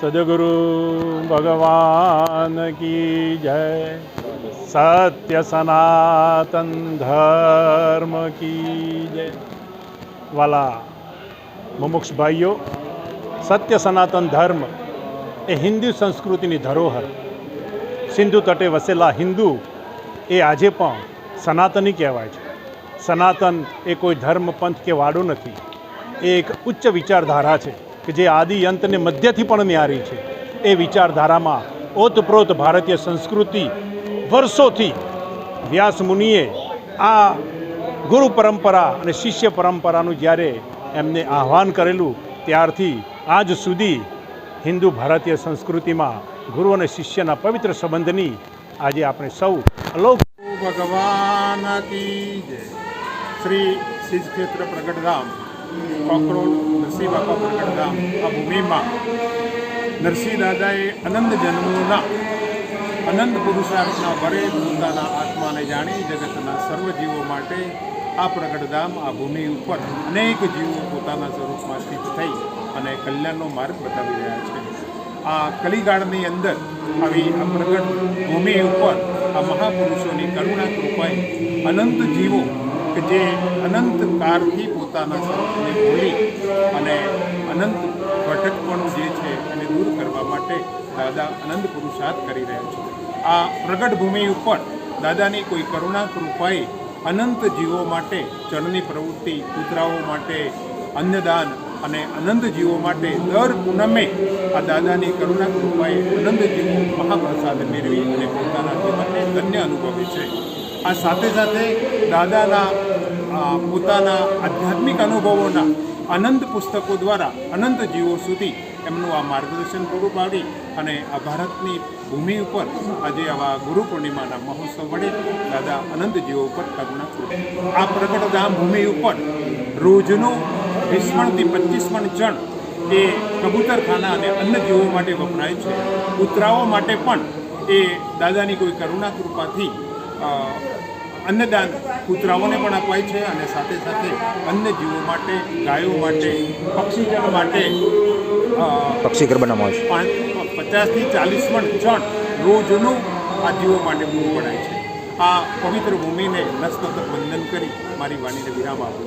સદગુરુ ભગવાન કી જય સત્ય સનાતન ધર્મ કી જય વાલા મુમુક્ષ ભાઈઓ સત્ય સનાતન ધર્મ એ હિન્દુ સંસ્કૃતિની ધરોહર સિંધુ તટે વસેલા હિન્દુ એ આજે પણ સનાતની કહેવાય છે સનાતન એ કોઈ ધર્મ પંથ કે વાડો નથી એ એક ઉચ્ચ વિચારધારા છે કે જે આદિ અંતને મધ્યથી પણ ન્યારી છે. એ વિચારધારામાં ઓતપ્રોત ભારતીય સંસ્કૃતિ વર્ષોથી વ્યાસ મુનિએ આ ગુરુ પરંપરા અને શિષ્ય પરંપરાનું જ્યારે એમને આહ્વાન કરેલું, ત્યારથી આજ સુધી હિન્દુ ભારતીય સંસ્કૃતિમાં ગુરુ અને શિષ્યના પવિત્ર સંબંધની આજે આપણે સૌ અલોક ભગવાન શ્રી સિદ્ધ ક્ષેત્ર પ્રગટધામ. કોકરોડ નરસિંહ બાપા આ ભૂમિમાં નરસિંહ દાદાએ અનંત જન્મોના અનંત પુરુષાર્થના વરે પોતાના આત્માને જાણી જગતના સર્વ જીવો માટે આ પ્રગટધામ આ ભૂમિ ઉપર અનેક જીવો પોતાના સ્વરૂપમાં સ્થિત થઈ અને કલ્યાણનો માર્ગ બતાવી રહ્યા છે. આ કલિગાળની અંદર આવી આ પ્રગટ ભૂમિ ઉપર આ મહાપુરુષોની કરુણા કૃપાએ અનંત જીવો કે જે અનંત કાળથી પોતાના સ્વરૂપને ભૂલી અને અનંત ભટકપણું જે છે એને દૂર કરવા માટે દાદા અનંત પુરુષાર્થ કરી રહ્યા છે. આ પ્રગટ ભૂમિ ઉપર દાદાની કોઈ કરુણા કૃપાએ અનંત જીવો માટે ચરણની પ્રવૃત્તિ, કૂતરાઓ માટે, અન્નદાન અને અનંત જીવો માટે દર પૂનમે આ દાદાની કરુણા કૃપાએ અનંત જીવો મહાપ્રસાદ મેળવી અને પોતાના જીવનને ધન્ય અનુભવે છે. આ સાથે સાથે દાદાના પોતાના આધ્યાત્મિક અનુભવોના અનંત પુસ્તકો દ્વારા અનંત જીવો સુધી એમનું આ માર્ગદર્શન પૂરું પાડી અને આ ભારતની ભૂમિ ઉપર આજે આવા ગુરુ પૂર્ણિમાના મહોત્સવ વડે દાદા અનંત જીવો ઉપર કરુણા કરે. આ પ્રગટધામ ભૂમિ ઉપર રોજનું વીસમણથી પચીસમણ પચીસ મણ ચણ એ કબૂતરખાના અને અન્ય જીવો માટે વપરાય છે. કૂતરાઓ માટે પણ એ દાદાની કોઈ કરુણા કૃપાથી અન્નદાન કૂતરાઓને પણ અપાય છે અને સાથે સાથે અન્ય જીવો માટે ગાયો માટે પક્ષીજન માટે પક્ષી ઘર બનાવવામાં આવે છે. પાંચ પચાસથી ચાલીસ પણ ચણ રોજનું આ જીવો માટે પૂરું પડાય છે. આ પવિત્ર ભૂમિને નસ્તક વંદન કરી મારી વાણીને વિરામ આપું